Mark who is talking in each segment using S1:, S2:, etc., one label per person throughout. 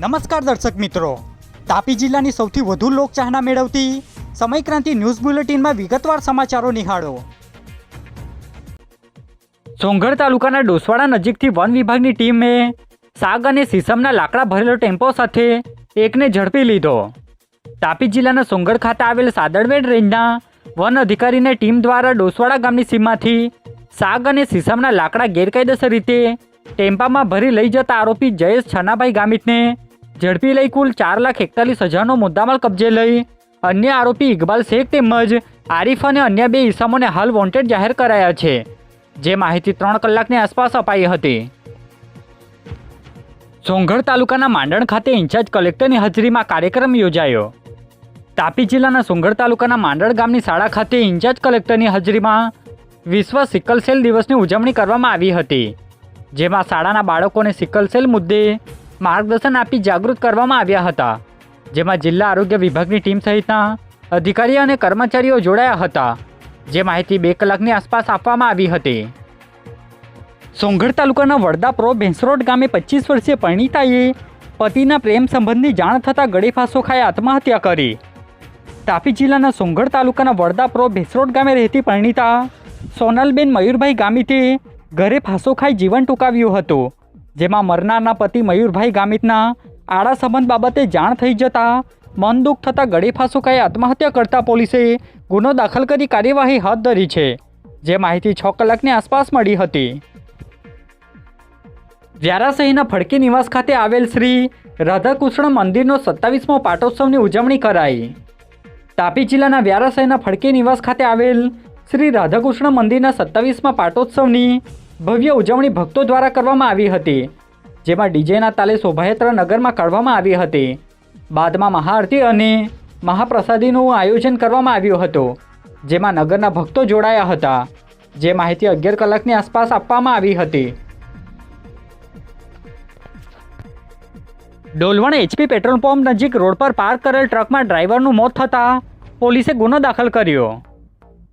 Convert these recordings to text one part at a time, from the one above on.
S1: નમસ્કાર દર્શક મિત્રો. તાપી જિલ્લાની સૌથી વધુ લોકચાહના મેળવતી સમયક્રાંતિ ન્યૂઝ બુલેટિનમાં વિગતવાર સમાચારો નિહાળો. સોંગઢ તાલુકાના ડોસવાડા નજીકથી વન વિભાગની ટીમે સાગ અને સીસમના લાકડા ભરેલો ટેમ્પો સાથે એકને ઝડપી લીધો. તાપી જિલ્લાના સોંગઢ ખાતે આવેલ સાદળવેડ રેન્જના વન અધિકારીને ટીમ દ્વારા ડોસવાડા ગામની સીમાથી સાગ અને સીસમના લાકડા ગેરકાયદેસર રીતે ટેમ્પામાં ભરી લઈ જતા આરોપી જયેશ છનાભાઈ ગામિતને ઝડપી લઈ કુલ ચાર લાખ એકતાલીસ હજારનો મુદ્દામાલ કબજે લઈ. અન્ય આરોપી ઇકબાલ શેખ તેમજ આરિફ અને અન્ય બે ઇસમોને હાલ વોન્ટેડ જાહેર કરાયા છે, જે માહિતી ત્રણ કલાકની આસપાસ અપાઈ હતી. સોંગઢ તાલુકાના માંડણ ખાતે ઇન્ચાર્જ કલેક્ટરની હાજરીમાં કાર્યક્રમ યોજાયો. તાપી જિલ્લાના સોંગઢ તાલુકાના માંડણ ગામની શાળા ખાતે ઇન્ચાર્જ કલેક્ટરની હાજરીમાં વિશ્વ સિકલ સેલ દિવસની ઉજવણી કરવામાં આવી હતી, જેમાં શાળાના બાળકોને સિકલ સેલ મુદ્દે માર્ગદર્શન આપી જાગૃત કરવામાં આવ્યા હતા, જેમાં જિલ્લા આરોગ્ય વિભાગની ટીમ સહિતના અધિકારીઓ અને કર્મચારીઓ જોડાયા હતા, જે માહિતી બે કલાકની આસપાસ આપવામાં આવી હતી. સોંગઢ તાલુકાના વડદા પ્રો ભેંસરોડ ગામે પચીસ વર્ષીય પરિણીતાએ પતિના પ્રેમ સંબંધની જાણ થતાં ગળે ફાંસો ખાઈ આત્મહત્યા કરી. તાપી જિલ્લાના સોંગઢ તાલુકાના વડદા પ્રો ભેંસરોડ ગામે રહેતી પરિણીતા સોનલબેન મયુરભાઈ ગામીતે ઘરે ફાંસો ખાઈ જીવન ટૂંકાવ્યું હતું. જેમાં મરનારના પતિ મયુરભાઈ ગામિતના આડા સંબંધ બાબતે જાણ થઈ જતા મન દુઃખ થતાં ગળે ફાંસો આત્મહત્યા કરતા પોલીસે ગુનો દાખલ કરી કાર્યવાહી હાથ ધરી છે. જે માહિતી છ કલાકની આસપાસ મળી હતી. વ્યારાસહીના ફડકી નિવાસ ખાતે આવેલ શ્રી રાધાકૃષ્ણ મંદિરનો સત્તાવીસમો પાટોત્સવની ઉજવણી કરાઈ. તાપી જિલ્લાના વ્યારાસહીના ફડકી નિવાસ ખાતે આવેલ શ્રી રાધાકૃષ્ણ મંદિરના સત્તાવીસમા પાટોત્સવની ભવ્ય ઉજવણી ભક્તો દ્વારા કરવામાં આવી હતી, જેમાં ડીજેના તાલે શોભાયાત્રા નગરમાં કાઢવામાં આવી હતી. બાદમાં મહાઆરતી અને મહાપ્રસાદીનું આયોજન કરવામાં આવ્યું હતું, જેમાં નગરના ભક્તો જોડાયા હતા, જે માહિતી અગિયાર કલાકની આસપાસ આપવામાં આવી હતી. ડોલવણ એચપી પેટ્રોલ પંપ નજીક રોડ પર પાર્ક કરેલ ટ્રકમાં ડ્રાઈવરનું મોત થતાં પોલીસે ગુનો દાખલ કર્યો.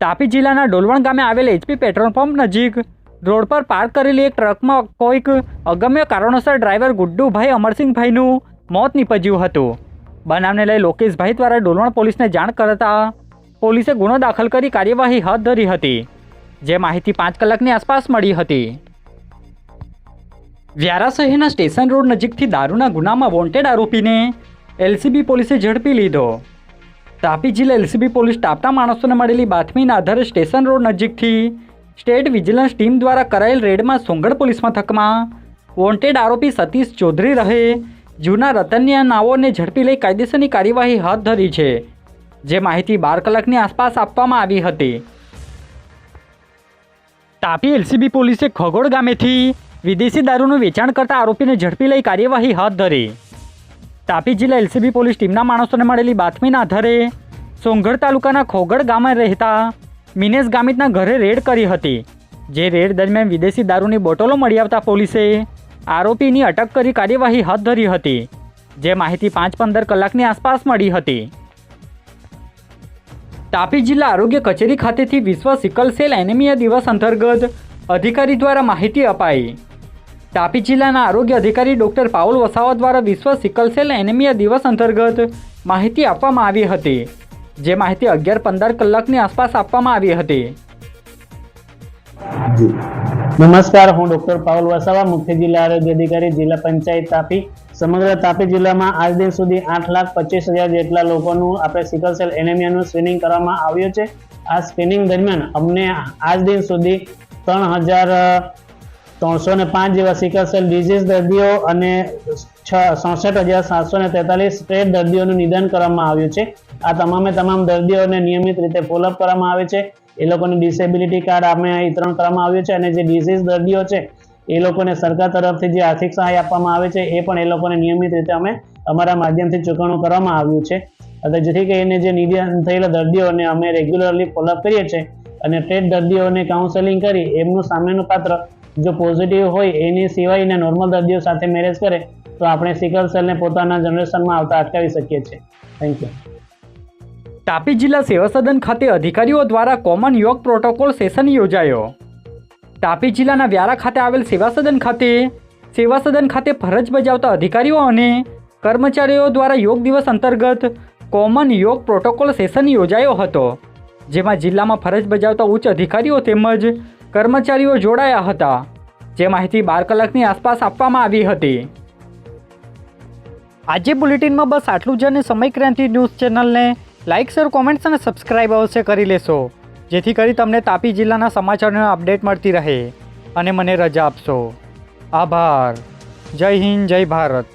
S1: તાપી જિલ્લાના ડોલવણ ગામે આવેલ એચપી પેટ્રોલ પંપ નજીક રોડ પર પાર્ક કરેલી એક ટ્રકમાં કોઈક અગમ્ય કારણોસર ડ્રાઈવર ગુડ્ડુભાઈ અમરસિંહભાઈનું મોત નીપજ્યું હતું. બનાવને લઈ લોકેશભાઈ દ્વારા ડોલવણ પોલીસને જાણ કરતા પોલીસે ગુનો દાખલ કરી કાર્યવાહી હાથ ધરી હતી, જે માહિતી પાંચ કલાકની આસપાસ મળી હતી. વ્યારા શહેરના સ્ટેશન રોડ નજીકથી દારૂના ગુનામાં વોન્ટેડ આરોપીને એલસીબી પોલીસે ઝડપી લીધો. તાપી જિલ્લા એલસીબી પોલીસ ટાપટા માણસોને મળેલી બાતમીના આધારે સ્ટેશન રોડ નજીકથી સ્ટેટ વિજિલન્સ ટીમ દ્વારા કરાયેલ રેડમાં સોંગઢ પોલીસ મથકમાં વોન્ટેડ આરોપી સતીશ ચૌધરી રહે. જૂના રતનિયા નાઓને ઝડપી લઈ કાયદેસરની કાર્યવાહી હાથ ધરી છે, જે માહિતી બાર કલાકની આસપાસ આપવામાં આવી હતી. તાપી એલસીબી પોલીસે ખગોળ ગામેથી વિદેશી દારૂનું વેચાણ કરતા આરોપીને ઝડપી લઈ કાર્યવાહી હાથ ધરી. તાપી જિલ્લા એલસીબી પોલીસ ટીમના માણસોને મળેલી બાતમીના આધારે સોંગઢ તાલુકાના ખોગડ ગામે રહેતા મિનેશ ગામિતના ઘરે રેડ કરી હતી, જે રેડ દરમિયાન વિદેશી દારૂની બોટલો મળી આવતા પોલીસે આરોપીની અટક કરી કાર્યવાહી હાથ ધરી હતી, જે માહિતી પાંચ પંદર કલાકની આસપાસ મળી હતી. તાપી જિલ્લા આરોગ્ય કચેરી ખાતેથી વિશ્વ સિકલ સેલ એનેમિયા દિવસ અંતર્ગત અધિકારી દ્વારા માહિતી અપાઈ. તાપી જિલ્લાના આરોગ્ય અધિકારી ડૉક્ટર પાઉલ વસાવા દ્વારા વિશ્વ સિકલ સેલ એનેમિયા દિવસ અંતર્ગત માહિતી આપવામાં આવી હતી. જે માહિતી અગિયાર પંદર કલાકની આસપાસ આપવામાં આવી હતી.
S2: નમસ્કાર, હું ડોક્ટર પાવલ વસાવા, મુખ્ય જિલ્લા આરોગ્ય અધિકારી, જિલ્લા પંચાયત તાપી. સમગ્ર તાપી જિલ્લામાં આજ દિન સુધી આઠ લાખ પચીસ હજાર જેટલા લોકોનું આપણે સિકલ સેલ એનેમિયાનું સ્ક્રીનિંગ કરવામાં આવ્યું છે. આ સ્ક્રીનિંગ દરમિયાન અમને આજ દિન સુધી ત્રણ હજાર ત્રણસો ને પાંચ જેવા સિકલ સેલ ડિઝીઝ દર્દીઓ અને છ, સડસઠ હજાર સાતસો ને તેતાલીસ સ્ટ્રેટ દર્દીઓનું નિદાન કરવામાં આવ્યું છે. આ તમામે તમામ દર્દીઓને નિયમિત રીતે ફોલોઅપ કરવામાં આવે છે. એ લોકોને ડિસેબિલિટી કાર્ડ અમે વિતરણ કરવામાં આવ્યું છે અને જે ડિઝીઝ દર્દીઓ છે, એ લોકોને સરકાર તરફથી જે આર્થિક સહાય આપવામાં આવે છે, એ પણ એ લોકોને નિયમિત રીતે અમે અમારા માધ્યમથી ચૂકવણું કરવામાં આવ્યું છે. જેથી કરીને જે નિદાન થયેલા દર્દીઓને અમે રેગ્યુલરલી ફોલોઅપ કરીએ છીએ અને ટેટ દર્દીઓને કાઉન્સેલિંગ કરી એમનું સામેનું પાત્ર જો પોઝિટિવ હોય એની સિવાયના નોર્મલ દર્દીઓ સાથે મેરેજ કરે, તો આપણે સિકલ સેલને પોતાના જનરેશનમાં આવતા અટકાવી શકીએ છીએ. થેન્ક યુ
S1: તાપી જિલ્લા સેવા સદન ખાતે અધિકારીઓ દ્વારા કોમન યોગ પ્રોટોકોલ સેશન યોજાયો. તાપી જિલ્લાના વ્યારા ખાતે આવેલ સેવા સદન ખાતે, સેવા સદન ખાતે ફરજ બજાવતા અધિકારીઓ અને કર્મચારીઓ દ્વારા યોગ દિવસ અંતર્ગત કોમન યોગ પ્રોટોકોલ સેશન યોજાયો હતો. જેમાં જિલ્લામાં ફરજ બજાવતા ઉચ્ચ અધિકારીઓ તેમજ કર્મચારીઓ જોડાયા હતા, જે માહિતી બાર કલાકની આસપાસ આપવામાં આવી હતી. આજે બુલેટિનમાં બસ આટલું જ અને સમય ક્રાંતિ ન્યૂઝ ચેનલને લાઇક શેર, કોમેન્ટ્સ અને સબસ્ક્રાઇબ અવશ્ય કરી લેશો, જેથી કરી તમને તાપી જિલ્લાના સમાચારોની અપડેટ મળતી રહે. અને મને રજા આપશો. આભાર. જય હિન્દ, જય ભારત.